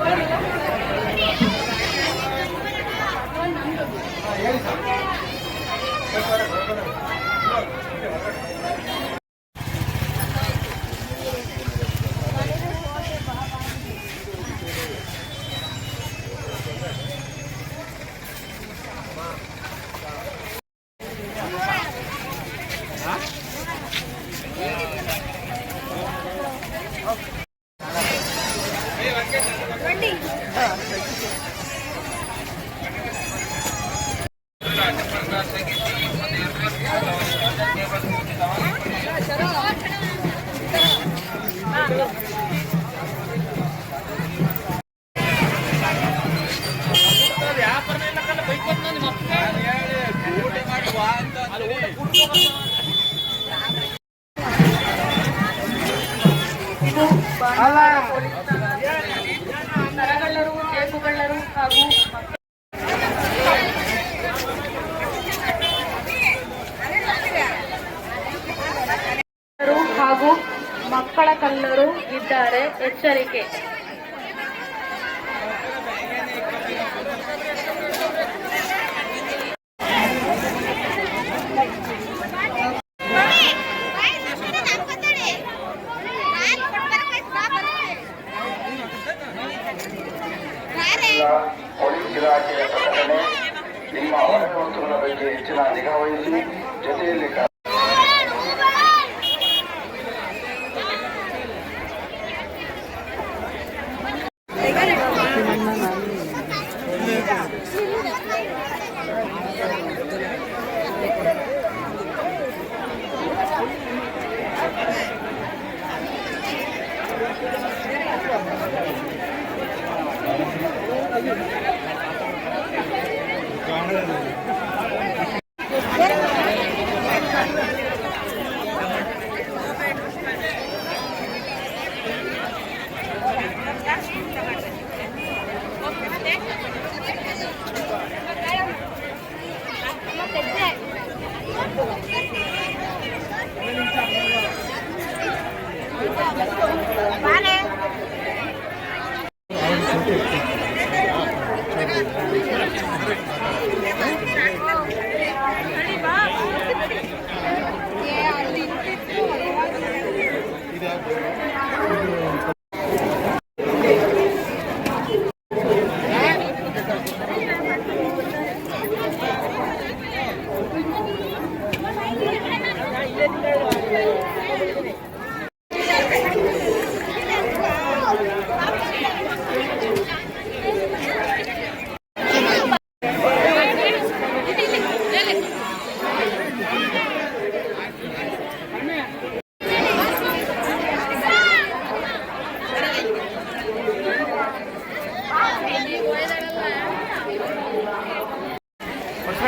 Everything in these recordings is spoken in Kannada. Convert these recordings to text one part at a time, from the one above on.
Bueno. കാണുന്നത്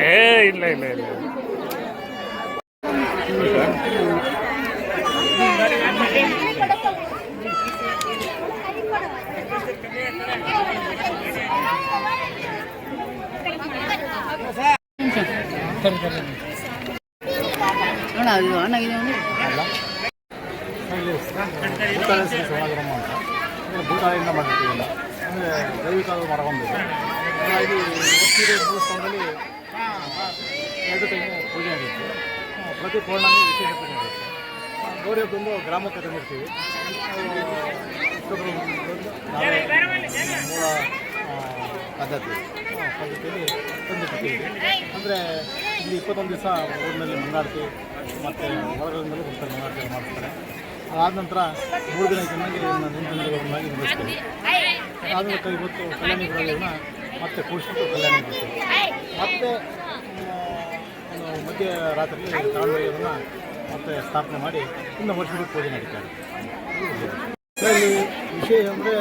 ಏ ಇಲ್ಲ ಇಲ್ಲ ಇಲ್ಲ ಭೂತಾಳ ಶ್ರೀ ಸೋಮಗ್ರಮ್ಮ ಅಂತ ಅಂದರೆ ಭೂತಾಳಿಂದ ಮಾಡಿರ್ತೀವಿಲ್ಲ ಅಂದರೆ ದೈವಿಕ ಮರಗೊಂಡಿದೆ ಹಾಗಾಗಿ ಒತ್ತಿಗೆ ದೇವಸ್ಥಾನದಲ್ಲಿ ಎರಡು ಟೈಮು ಪೂಜೆ ನಡೆಯುತ್ತೆ ಪ್ರತಿ ಪೌರ್ಣಮಿ ಪೂಜೆ ನಡೆಯುತ್ತೆ ಗೌರಿ ಹಬ್ಬದಂದು ಗ್ರಾಮಕ್ಕೆ ತಂದಿರ್ತೀವಿ. ಮೂಲ ಪದ್ಧತಿ. ಪದ್ಧತಿಯಲ್ಲಿ ತಂದಿರ್ತೀವಿ. ಅಂದರೆ ಇಲ್ಲಿ ಇಪ್ಪತ್ತೊಂದು ದಿವಸ ಊರಿನಲ್ಲಿ ಮುಂದಾಡ್ತೀವಿ ಮತ್ತು ಹೊರಗಡೆಯಿಂದಲೂ ಬರ್ತಾರೆ ಮಂಗಾಡ್ತಿ ಮಾಡ್ತಾರೆ. ಅದಾದ ನಂತರ ಮೂರು ದಿನ ಚೆನ್ನಾಗಿ ನಿಂತಾಗಿ ನಿಲ್ಲಿಸ್ತೀವಿ. ಅದಾದ ನಂತರ ಇವತ್ತು ಕಲ್ಯಾಣಿ ಮತ್ತೆ ಕೂಡಿಸ್ಬಿಟ್ಟು ಕಲ್ಯಾಣ ಮಾಡ್ತೀವಿ ಮತ್ತೆ ಒಂದು ಮಧ್ಯರಾತ್ರಿ ತಗೊಂಡೋಗಿ ಮತ್ತೆ ಸ್ಥಾಪನೆ ಮಾಡಿ ಇನ್ನು ವರ್ಷದ ಪೂಜೆ ನಡೀತಾರೆ. ಇಲ್ಲಿ ವಿಶೇಷ ಅಂದರೆ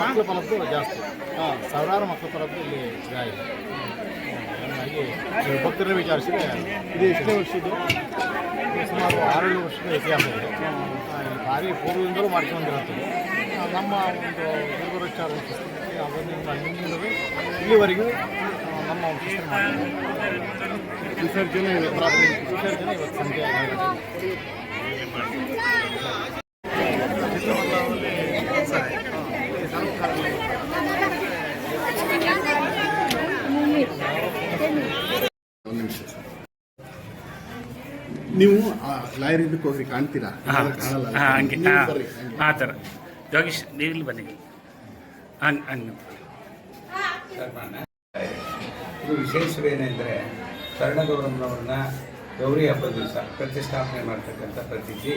ಮಕ್ಕಳ ಫಲದ್ದು ಜಾಸ್ತಿ. ಹಾಂ ಸಾವಿರಾರು ಮಕ್ಕಳ ಫಲದ್ದು ಇಲ್ಲಿ ಇದೆ. ಹಾಗಾಗಿ ಭಕ್ತರನ್ನು ವಿಚಾರಿಸಿದರೆ ಇದು ಎಷ್ಟನೇ ವರ್ಷದ್ದು? ಸುಮಾರು ಆರೇಳು ವರ್ಷದ ಇತಿಹಾಸ ಇದೆ. ಭಾರಿ ಪೂರ್ವದಿಂದಲೂ ಮಾಡ್ಕೊಂಡಿರೋಂಥದ್ದು ನಮ್ಮ ಒಂದು ಗುರುಗುರುಚಾರ ಅದರಿಂದ ಅವರಿಂದ ಇಲ್ಲಿವರೆಗೂ ನಮ್ಮ ವಂಶಸ್ಥರು ಮಾಡ್ತಾರೆ ವಿಸರ್ಜನೆ ವಿಸರ್ಜನೆ ಇವತ್ತು ಸಂಜೆ ನೀವು ಲಾಯರ್ ಇದಕ್ಕೆ ಹೋಗ್ರಿ ಕಾಣ್ತೀರಾ? ಹಾಂ ಕಾಣಲ್ಲ. ಹಾಂ ಹಂಗೆ ನೀವು ಹಾಂ ಬರ್ರಿ ಆ ಥರ. ಯೋಗೀಶ್ ನೀವು ಇಲ್ಲಿ ಬನ್ನಿ. ಹಂಗೆ ಹಂಗೆ. ಇದು ವಿಶೇಷವೇನೆಂದರೆ ಶರಣಗೌರಮ್ಮನವ್ರನ್ನ ಗೌರಿ ಹಬ್ಬದ ದಿವಸ ಪ್ರತಿಷ್ಠಾಪನೆ ಮಾಡ್ತಕ್ಕಂಥ ಪ್ರತೀತಿ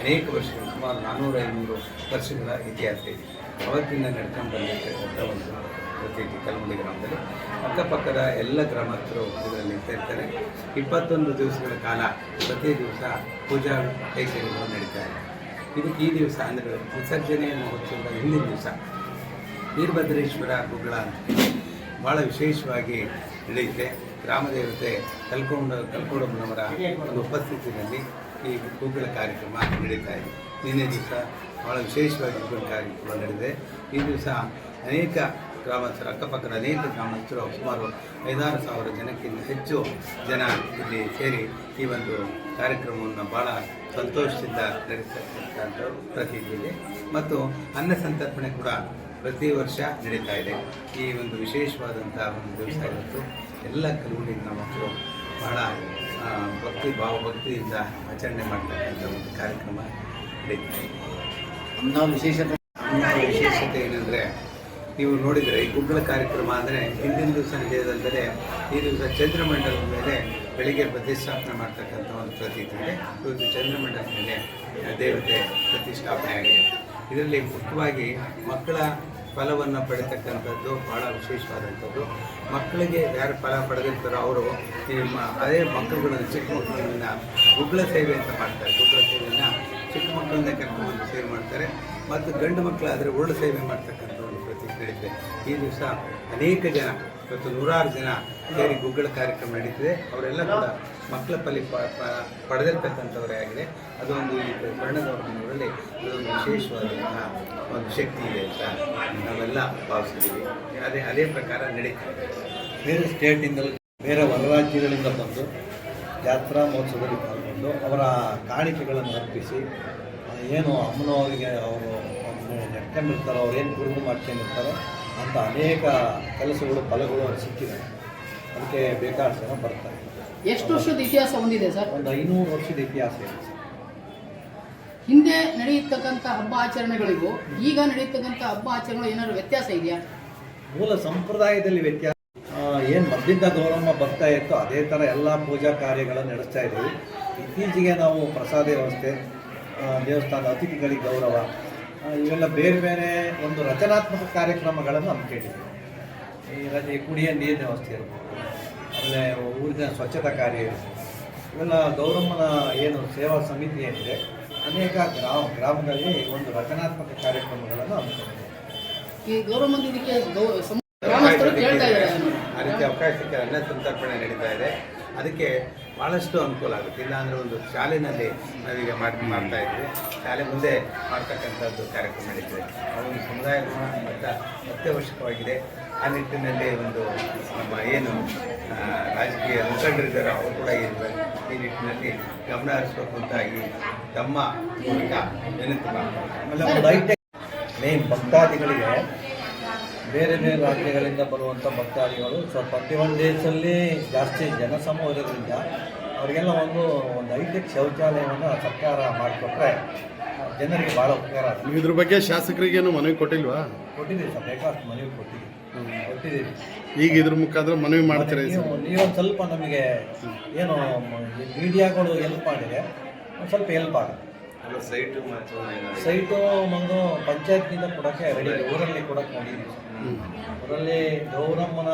ಅನೇಕ ವರ್ಷಗಳು, ಸುಮಾರು ನಾನ್ನೂರ ಐನೂರು ವರ್ಷಗಳ ಇತಿಹಾಸ ಇದೆ. ಅವತ್ತಿಂದ ನಡ್ಕೊಂಡು ಬಂದಿರ್ತಕ್ಕಂಥ ಒಂದು ಪ್ರತೀತಿ ಕಲ್ಮುಡಿ ಗ್ರಾಮದಲ್ಲಿ. ಅಕ್ಕಪಕ್ಕದ ಎಲ್ಲ ಗ್ರಾಮಸ್ಥರು ಇದರಲ್ಲಿ ಸೇರ್ತಾರೆ ಇಪ್ಪತ್ತೊಂದು ದಿವಸಗಳ ಕಾಲ ಪ್ರತಿ ದಿವಸ ಪೂಜಾ ಕೈಸೇವೆಗಳು ನಡೀತಾ ಇದೆ. ಇದಕ್ಕೆ ಈ ದಿವಸ ಅಂದರೆ ವಿಸರ್ಜನೆ ಮಹೋತ್ಸವದ ಹಿಂದಿನ ದಿವಸ. ವೀರಭದ್ರೇಶ್ವರ ಗುಗ್ಗಳ ಭಾಳ ವಿಶೇಷವಾಗಿ ನಡೆಯುತ್ತೆ. ಗ್ರಾಮದೇವತೆ ಕಲ್ಕೊಂಡ, ಕಲ್ಕೊಂಡಮ್ಮನವರ ಒಂದು ಉಪಸ್ಥಿತಿಯಲ್ಲಿ ಈ ಗೋಕುಲ ಕಾರ್ಯಕ್ರಮ ನಡೀತಾ ಇದೆ. ನಿನ್ನೆ ದಿವಸ ಭಾಳ ವಿಶೇಷವಾಗಿ ಗೋಕುಲ ಕಾರ್ಯಕ್ರಮ ನಡೆದಿದೆ. ಈ ದಿವಸ ಅನೇಕ ಗ್ರಾಮಸ್ಥರು, ಅಕ್ಕಪಕ್ಕದ ಅನೇಕ ಗ್ರಾಮಸ್ಥರು, ಸುಮಾರು ಐದಾರು ಸಾವಿರ ಜನಕ್ಕಿಂತ ಹೆಚ್ಚು ಜನ ಇಲ್ಲಿ ಸೇರಿ ಈ ಒಂದು ಕಾರ್ಯಕ್ರಮವನ್ನು ಭಾಳ ಸಂತೋಷದಿಂದ ನಡೆಸತಕ್ಕಂಥ ಪ್ರತೀತಿ ಇದೆ ಮತ್ತು ಅನ್ನ ಸಂತರ್ಪಣೆ ಕೂಡ ಪ್ರತಿ ವರ್ಷ ನಡೀತಾ ಇದೆ. ಈ ಒಂದು ವಿಶೇಷವಾದಂಥ ಒಂದು ದಿವಸ ಇವತ್ತು. ಎಲ್ಲ ಕಲ್ಗುಡಿಯಿಂದ ಮಕ್ಕಳು ಬಹಳ ಭಕ್ತಿ ಭಾವ ಭಕ್ತಿಯಿಂದ ಆಚರಣೆ ಮಾಡ್ತಕ್ಕಂಥ ಒಂದು ಕಾರ್ಯಕ್ರಮ ನಡೀತಾ ಇದೆ. ವಿಶೇಷತೆ? ನಮ್ಮ ವಿಶೇಷತೆ ಏನಂದರೆ ನೀವು ನೋಡಿದರೆ ಈ ಗುಗ್ಗಳ ಕಾರ್ಯಕ್ರಮ ಅಂದರೆ ಹಿಂದಿನ ದಿವಸ ನಡೆಯೋದಲ್ಲದೆ ಈ ದಿವಸ ಚಂದ್ರಮಂಡಲದ ಮೇಲೆ ಬೆಳಿಗ್ಗೆ ಪ್ರತಿಷ್ಠಾಪನೆ ಮಾಡ್ತಕ್ಕಂಥ ಒಂದು ಪ್ರತೀತಿ ಇದೆ. ಇವತ್ತು ಚಂದ್ರಮಂಡಲದ ಮೇಲೆ ದೇವತೆ ಪ್ರತಿಷ್ಠಾಪನೆ ಆಗಿದೆ. ಇದರಲ್ಲಿ ಮುಖ್ಯವಾಗಿ ಮಕ್ಕಳ ಫಲವನ್ನು ಪಡೆತಕ್ಕಂಥದ್ದು ಭಾಳ ವಿಶೇಷವಾದಂಥದ್ದು. ಮಕ್ಕಳಿಗೆ ಯಾರು ಫಲ ಪಡೆದಿರ್ತಾರೋ ಅವರು ಅದೇ ಮಕ್ಕಳುಗಳನ್ನು ಚಿಕ್ಕ ಮಕ್ಕಳನ್ನ ಗುಗ್ಗಳ ಸೇವೆ ಅಂತ ಮಾಡ್ತಾರೆ. ಗುಗ್ಗಳ ಸೇವೆಯನ್ನು ಚಿಕ್ಕ ಮಕ್ಕಳನ್ನೇ ಕರ್ಕೊಂಡು ಸೇವೆ ಮಾಡ್ತಾರೆ. ಮತ್ತು ಗಂಡು ಮಕ್ಕಳಾದರೆ ಉರುಳು ಸೇವೆ ಮಾಡ್ತಕ್ಕಂಥ ಒಂದು ಪ್ರತಿ ನಡೀತದೆ ಈ ದಿವಸ ಅನೇಕ ಜನ, ಇವತ್ತು ನೂರಾರು ಜನ ಸೇರಿ ಗುಗ್ಗಳ ಕಾರ್ಯಕ್ರಮ ನಡೀತಿದೆ. ಅವರೆಲ್ಲ ಕೂಡ ಮಕ್ಕಳ ಬಳಿ ಪ- ಪಡೆದಿರ್ತಕ್ಕಂಥವರೇ ಆಗಿದೆ. ಅದೊಂದು ಈ ವರ್ಣದವರಲ್ಲಿ ಅದೊಂದು ವಿಶೇಷವಾದಂತಹ ಒಂದು ಶಕ್ತಿ ಇದೆ ಅಂತ ನಾವೆಲ್ಲ ಭಾವಿಸ್ತೀವಿ. ಅದೇ ಅದೇ ಪ್ರಕಾರ ನಡೀತಾ ಇದೆ. ಬೇರೆ ಸ್ಟೇಟಿಂದಲೂ ಬೇರೆ ಹೊರ ರಾಜ್ಯಗಳಿಂದ ಬಂದು ಜಾತ್ರಾ ಮಹೋತ್ಸವದಲ್ಲಿ ಪಾಲ್ಗೊಂಡು ಅವರ ಕಾಣಿಕೆಗಳನ್ನು ಅರ್ಪಿಸಿ ಏನು ಅಮ್ಮನವರಿಗೆ ಅವರು ನೆಟ್ಕೊಂಡಿರ್ತಾರೋ ಅವ್ರು ಏನು ಕುರುಗು ಮಾಡ್ಕೊಂಡಿರ್ತಾರೋ ಅಂತ ಅನೇಕ ಕೆಲಸಗಳು, ಫಲಗಳು ಅವ್ರು ಸಿಕ್ಕಿದೆ. ಅದಕ್ಕೆ ಬೇಕಾದ ಜನ ಬರ್ತಾರೆ. ಎಷ್ಟು ವರ್ಷದ ಇತಿಹಾಸ ಹೊಂದಿದೆ ಸರ್? ಒಂದು ಐನೂರು ವರ್ಷದ ಇತಿಹಾಸ ಇದೆ. ಸರ್. ಹಿಂದೆ ನಡೆಯತಕ್ಕಂಥ ಹಬ್ಬ ಆಚರಣೆಗಳಿಗೂ ಈಗ ನಡೆಯತಕ್ಕಂಥ ಹಬ್ಬ ಆಚರಣೆಗಳು ಏನಾದ್ರು ವ್ಯತ್ಯಾಸ ಇದೆಯಾ? ಮೂಲ ಸಂಪ್ರದಾಯದಲ್ಲಿ ವ್ಯತ್ಯಾಸ ಏನು ಮದ್ದಿದ್ದ ಗೌರವ ಬರ್ತಾ ಇತ್ತು ಅದೇ ಥರ ಎಲ್ಲ ಪೂಜಾ ಕಾರ್ಯಗಳನ್ನು ನಡೆಸ್ತಾ ಇದ್ದೀವಿ ಇತ್ತೀಚೆಗೆ ನಾವು ಪ್ರಸಾದ ವ್ಯವಸ್ಥೆ ದೇವಸ್ಥಾನ ಅತಿಥಿಗಳಿಗೆ ಗೌರವ ಇವೆಲ್ಲ ಬೇರೆ ಬೇರೆ ಒಂದು ರಚನಾತ್ಮಕ ಕಾರ್ಯಕ್ರಮಗಳನ್ನು ಹಮ್ಮಿಕೊಂಡಿದ್ದೀವಿ ಈ ಕುಡಿಯೋ ನೀರಿನ ವ್ಯವಸ್ಥೆ ಇರ್ಬೋದು ಆಮೇಲೆ ಊರಿನ ಸ್ವಚ್ಛತಾ ಕಾರ್ಯ ಇವೆಲ್ಲ ಗೌರಮ್ಮನ ಏನು ಸೇವಾ ಸಮಿತಿ ಏನಿದೆ ಅನೇಕ ಗ್ರಾಮ ಗ್ರಾಮದಲ್ಲಿ ಒಂದು ರಚನಾತ್ಮಕ ಕಾರ್ಯಕ್ರಮಗಳನ್ನು ಹಮ್ಮಿಕೊಂಡಿದ್ದೀವಿ ಈ ಗೌರವ ಇದಕ್ಕೆ. ಆ ರೀತಿ ಅವಕಾಶ ಸಿಕ್ಕರೆ ಅನ್ನ ಸಂತರ್ಪಣೆ ನಡೀತಾ ಇದೆ. ಅದಕ್ಕೆ ಭಾಳಷ್ಟು ಅನುಕೂಲ ಆಗುತ್ತೆ. ಇಲ್ಲಾಂದರೆ ಒಂದು ಶಾಲೆಯಲ್ಲಿ ನಾವೀಗ ಮಾಡಿ ಮಾಡ್ತಾ ಇದ್ವಿ. ಶಾಲೆ ಮುಂದೆ ಮಾಡ್ತಕ್ಕಂಥದ್ದು ಕಾರ್ಯಕ್ರಮ ನಡೀತದೆ. ಆ ಒಂದು ಸಮುದಾಯ ಅತ್ಯವಶ್ಯಕವಾಗಿದೆ. ಆ ನಿಟ್ಟಿನಲ್ಲಿ ಒಂದು ನಮ್ಮ ಏನು ರಾಜಕೀಯ ಮುಖಂಡರಿದ್ದಾರೆ ಅವರು ಕೂಡ ಇದ್ದಾರೆ ಈ ನಿಟ್ಟಿನಲ್ಲಿ ಗಮನ ಹರಿಸಬೇಕು ಅಂತ ಈ ತಮ್ಮ ಮೂಲಕ ವಿನಂತಿ ಮಾಡ್ತಾರೆ ಮೇನ್ ಭಕ್ತಾದಿಗಳಿಗೆ ಬೇರೆ ಬೇರೆ ರಾಜ್ಯಗಳಿಂದ ಬರುವಂಥ ಭಕ್ತಾದಿಗಳು ಸೊ ಪ್ರತಿಯೊಂದು ದೇಶದಲ್ಲಿ ಜಾಸ್ತಿ ಜನಸಮೂಹ ಇರೋದ್ರಿಂದ ಅವರಿಗೆಲ್ಲ ಒಂದು ಒಂದು ಹೈಟೆಕ್ ಶೌಚಾಲಯವನ್ನು ಸರ್ಕಾರ ಮಾಡಿಕೊಟ್ರೆ ಜನರಿಗೆ ಭಾಳ ಉಪಕಾರ ಆಗುತ್ತೆ. ನೀವು ಇದ್ರ ಬಗ್ಗೆ ಶಾಸಕರಿಗೇನು ಮನವಿ ಕೊಟ್ಟಿಲ್ವಾ? ಕೊಟ್ಟಿದ್ದೀವಿ ಸರ್ ಬೇಕಾದಷ್ಟು ಮನವಿ ಕೊಟ್ಟಿದ್ದೀವಿ. ಕೊಟ್ಟಿದ್ದೀವಿ. ಈಗ ಇದ್ರ ಮುಖಾಂತರ ಮನವಿ ಮಾಡ್ತೀರ ನೀವು? ನೀವೊಂದು ಸ್ವಲ್ಪ ನಮಗೆ ಏನು ಮೀಡಿಯಾಗಳು ಹೆಲ್ಪ್ ಮಾಡಿದೆ ಒಂದು ಸ್ವಲ್ಪ ಹೆಲ್ಪ್ ಆಗುತ್ತೆ. ಸೈಟು ಒಂದು ಪಂಚಾಯತ್ನಿಂದ ಕೊಡೋಕ್ಕೆ ರೆಡಿ ಊರಲ್ಲಿ ಕೊಡೋಕ್ಕೆ ನೋಡಿದ್ದೀವಿ ಊರಲ್ಲಿ ಗೌರಮ್ಮನ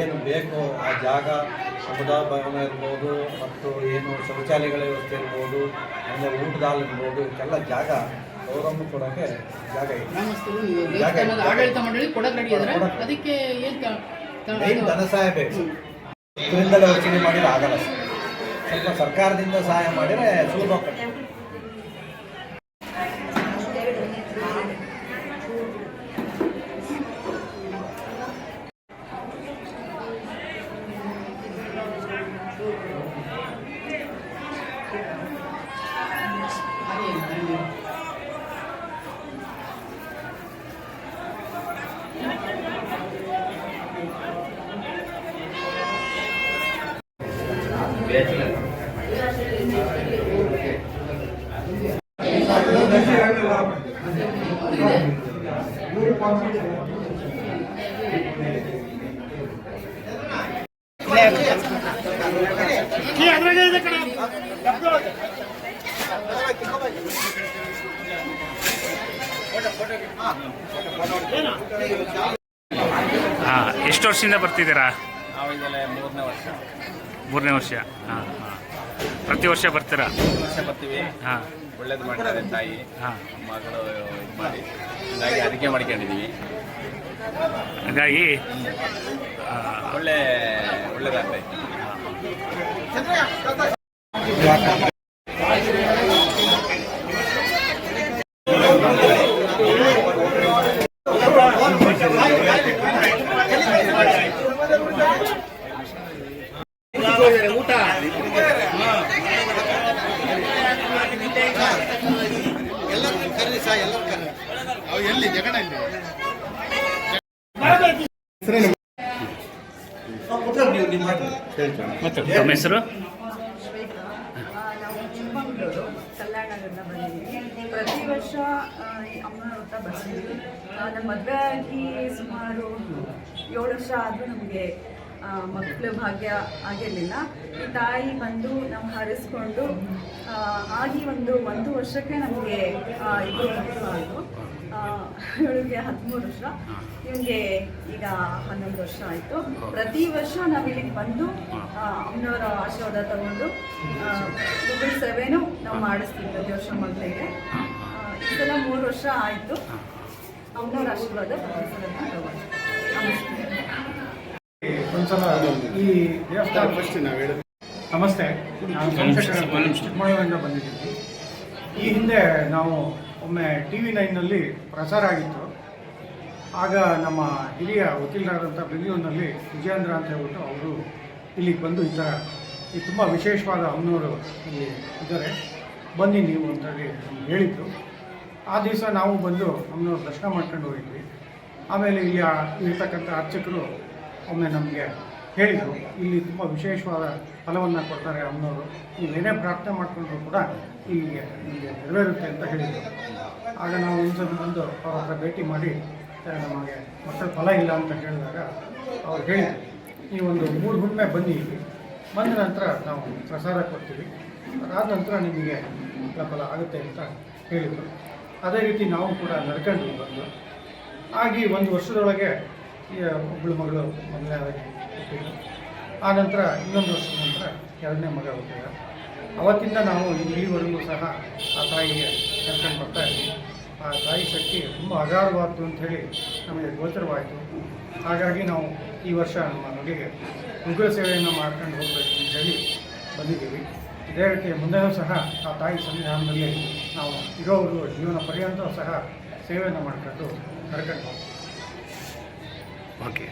ಏನು ಬೇಕೋ ಆ ಜಾಗ ಸಮುದಾಯ ಭವನ ಇರ್ಬೋದು ಮತ್ತು ಏನು ಶೌಚಾಲಯಗಳ ವ್ಯವಸ್ಥೆ ಇರ್ಬೋದು ಅಂದರೆ ಊಟದ ಹಾಲು ಇರ್ಬೋದು ಇದಕ್ಕೆಲ್ಲ ಜಾಗ ಅವರನ್ನು ಕೊಡೋಕ್ಕೆ ಜಾಗ ಇದೆ. ಆಡಳಿತ ಮಂಡಳಿ ಕೊಡೋಕೆ ಅದಕ್ಕೆ ಏನು ಧನ ಸಹಾಯ ಬೇಕು. ಇದರಿಂದಲೇ ಯೋಚನೆ ಮಾಡಿದ್ರೆ ಆಗಲ್ಲ. ಸ್ವಲ್ಪ ಸರ್ಕಾರದಿಂದ ಸಹಾಯ ಮಾಡಿದರೆ ಸುಲಭ ಎಷ್ಟು ವರ್ಷದಿಂದ ಬರ್ತಿದ್ದೀರಾ? ಮೂರನೇ ವರ್ಷ. ಮೂರನೇ ವರ್ಷ. ಹಾಂ ಹಾಂ. ಪ್ರತಿ ವರ್ಷ ಬರ್ತೀರಾ? ವರ್ಷ ಬರ್ತೀವಿ. ಹಾಂ. ಒಳ್ಳೇದು ಮಾಡ್ತಾರೆ ತಾಯಿ ಹಾಂ. ಮಗಳು ಇದು ಮಾಡಿ. ಹಂಗಾಗಿ ಅದಕ್ಕೆ ಮಾಡ್ಕೊಂಡಿದ್ದೀವಿ ಹಾಗಾಗಿ ಒಳ್ಳೆ ಒಳ್ಳೆ ಒಳ್ಳೇದಾಗ್ತೈತೆ ಎಲ್ಲಿ ಜಗಣ ಇಲ್ಲಿ ಮತ್ತು ತಮ್ಮ ಹೆಸರು ನಾವು ಚಿಕ್ಕಮಗಳೂರು ಕಲ್ಯಾಣದಿಂದ ಬಂದಿದ್ದೀವಿ ಪ್ರತಿ ವರ್ಷ ಆ, ಈ ಅಮ್ಮನ ನೋಡ್ತಾ ಆ, ನಮ್ಮ ಮದುವೆ ಆಗಿ ಸುಮಾರು ಏಳು ವರ್ಷ ಆದರೂ ನಮಗೆ ಮಕ್ಕಳ ಭಾಗ್ಯ ಆಗಿರಲಿಲ್ಲ. ಈ ತಾಯಿ ಬಂದು ನಾವು ಹರಿಸ್ಕೊಂಡು ಆಗಿ ಒಂದು ಒಂದು ವರ್ಷಕ್ಕೆ ನಮಗೆ ಇದು ಆಯಿತು ಇವಳಿಗೆ ಹದಿಮೂರು ವರ್ಷ. ಇವನಿಗೆ ಈಗ ಹನ್ನೊಂದು ವರ್ಷ ಆಯಿತು. ಪ್ರತಿ ವರ್ಷ ನಾವು ಇಲ್ಲಿಗೆ ಬಂದು ಅಮ್ಮನವರ ಆಶೀರ್ವಾದ ತಗೊಂಡು ಮುಗುಳ ಸೇವೆನೂ ನಾವು ಮಾಡಿಸ್ತೀವಿ ಪ್ರತಿ ವರ್ಷ ಈ ಸಲ ಮೂರು ವರ್ಷ ಆಯಿತು. ಅವನವ್ರ ಆಶೀರ್ವಾದ ಒಂದ್ಸಲ ಈ ದೇವಸ್ಥಾನ ನಮಸ್ತೆ. ನಾನು ಚಿಕ್ಕಮಗಳೂರಿಂದ ಬಂದಿದ್ದೀನಿ. ಈ ಹಿಂದೆ ನಾವು ಒಮ್ಮೆ ಟಿ ವಿ ನೈನ್ನಲ್ಲಿ ಪ್ರಸಾರ ಆಗಿತ್ತು. ಆಗ ನಮ್ಮ ಹಿರಿಯ ವಕೀಲರಾದಂಥ ಬೆಂಗಳೂರಿನಲ್ಲಿ ವಿಜಯೇಂದ್ರ ಅಂತ ಹೇಳ್ಬಿಟ್ಟು ಅವರು ಇಲ್ಲಿಗೆ ಬಂದು ಈ ಥರ ಈ ತುಂಬ ವಿಶೇಷವಾದ ಅವನವರು ಇಲ್ಲಿ ಇದ್ದಾರೆ. ಬನ್ನಿ ನೀವು ಅಂತೇಳಿ ಹೇಳಿದ್ರು ಹೇಳಿದರು ಆ ದಿವಸ ನಾವು ಬಂದು ಅಮ್ಮನವ್ರ ದರ್ಶನ ಮಾಡ್ಕೊಂಡು ಹೋಗಿದ್ವಿ. ಆಮೇಲೆ ಇಲ್ಲಿ ಇರ್ತಕ್ಕಂಥ ಅರ್ಚಕರು ಒಮ್ಮೆ ನಮಗೆ ಹೇಳಿದರು, ಇಲ್ಲಿ ತುಂಬ ವಿಶೇಷವಾದ ಫಲವನ್ನು ಕೊಡ್ತಾರೆ ಅಮ್ಮನವರು. ನೀವೇನೇ ಪ್ರಾರ್ಥನೆ ಮಾಡಿಕೊಂಡ್ರು ಕೂಡ ಇಲ್ಲಿಗೆ ನಿಮಗೆ ನೆರವೇರುತ್ತೆ ಅಂತ ಹೇಳಿದರು. ಆಗ ನಾವು ಒಂದ್ಸಲ ಬಂದು ಅವ್ರ ಹತ್ರ ಭೇಟಿ ಮಾಡಿ ನಮಗೆ ಮತ್ತೆ ಫಲ ಇಲ್ಲ ಅಂತ ಹೇಳಿದಾಗ ಅವ್ರು ಹೇಳಿದರು. ನೀವೊಂದು ಮೂರು ಗುಂಪೆ ಬನ್ನಿ ಬಂದ ನಂತರ ನಾವು ಪ್ರಸಾರ ಕೊಡ್ತೀವಿ. ಅದಾದ ನಂತರ ನಿಮಗೆ ಫಲ ಆಗುತ್ತೆ ಅಂತ ಹೇಳಿದರು. ಅದೇ ರೀತಿ ನಾವು ಕೂಡ ನಡ್ಕೊಂಡು ಬಂದು, ಆಗಿ ಒಂದು ವರ್ಷದೊಳಗೆ ಒಬ್ಬಳು ಮಗಳು ಮೊದಲನೇ ಹುಟ್ಟಿದ್ರು ಆ ನಂತರ ಇನ್ನೊಂದು ವರ್ಷದ ನಂತರ ಎರಡನೇ ಮಗ ಹುಟ್ಟಿದ. ಅವತ್ತಿಂದ ನಾವು ಇಲ್ಲಿವರೆಗೂ ಸಹ ಆ ತಾಯಿಗೆ ಕರ್ಕೊಂಡು ಬರ್ತಾ ಇದ್ವಿ. ಆ ತಾಯಿ ಶಕ್ತಿ ತುಂಬ ಅಗಾಧವಾದ್ದು ಅಂಥೇಳಿ ನಮಗೆ ಗೋಚರವಾಯಿತು. ಹಾಗಾಗಿ ನಾವು ಈ ವರ್ಷ ನಮ್ಮ ಮಗಳಿಗೆ ಉಗ್ರ ಸೇವೆಯನ್ನು ಮಾಡ್ಕೊಂಡು ಹೋಗಬೇಕು ಅಂತ ಹೇಳಿ ಬಂದಿದ್ದೀವಿ. ಇದೇ ರೀತಿ ಮುಂದೆಯೂ ಸಹ ಆ ತಾಯಿ ಸನ್ನಿಧಾನದಲ್ಲಿ ನಾವು ಇರೋವರು ಜೀವನ ಪರ್ಯಂತ ಸಹ ಸೇವೆಯನ್ನು ಮಾಡಿಕೊಂಡು ಕರ್ಕೊಂಡು ಓಕೆ.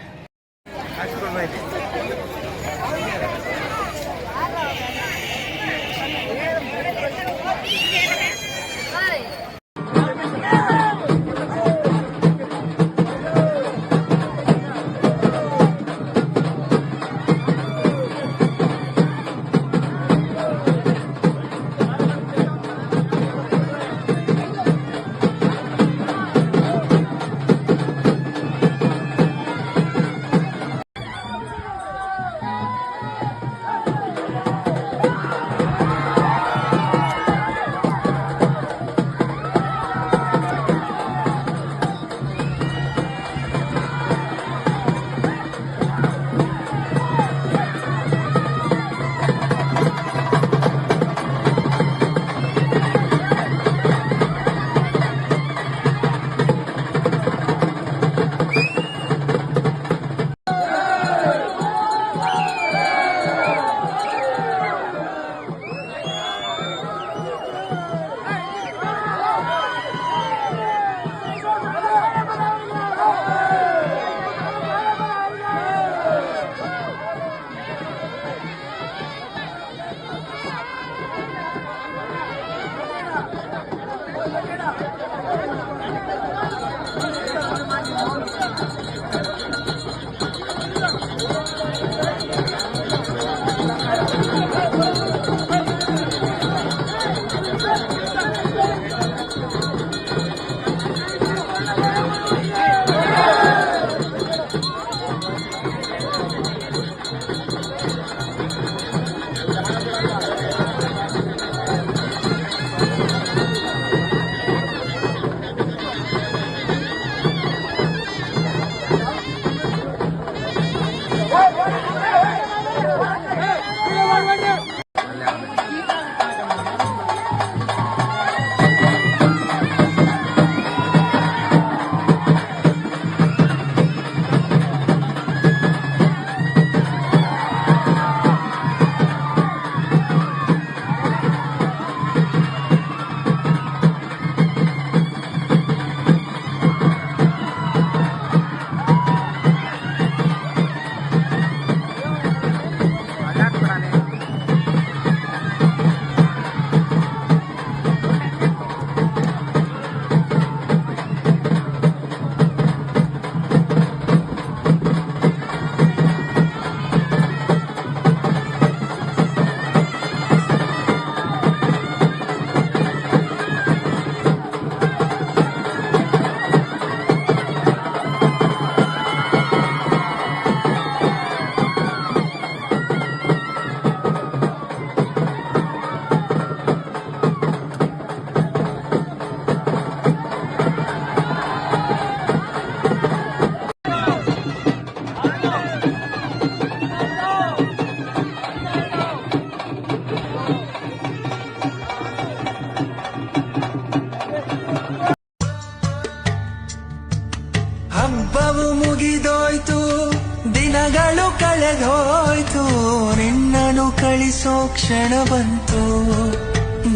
ಕಳಿಸೋ ಕ್ಷಣ ಬಂತು.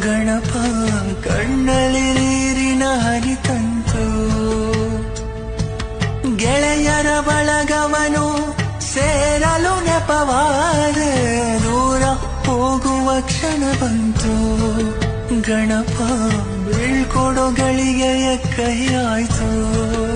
ಗಣಪ ಕಣ್ಣಲ್ಲಿ ನೀರಿನ ಹನಿ ತಂತು. ಗೆಳೆಯರ ಬಳಗವನು ಸೇರಲು ನೆಪವಾದೆ. ದೂರ ಹೋಗುವ ಕ್ಷಣ ಬಂತು. ಗಣಪ, ಬೀಳ್ಕೊಡೋ ಗಳಿಗೆಯ ಕೈ ಆಯ್ತು.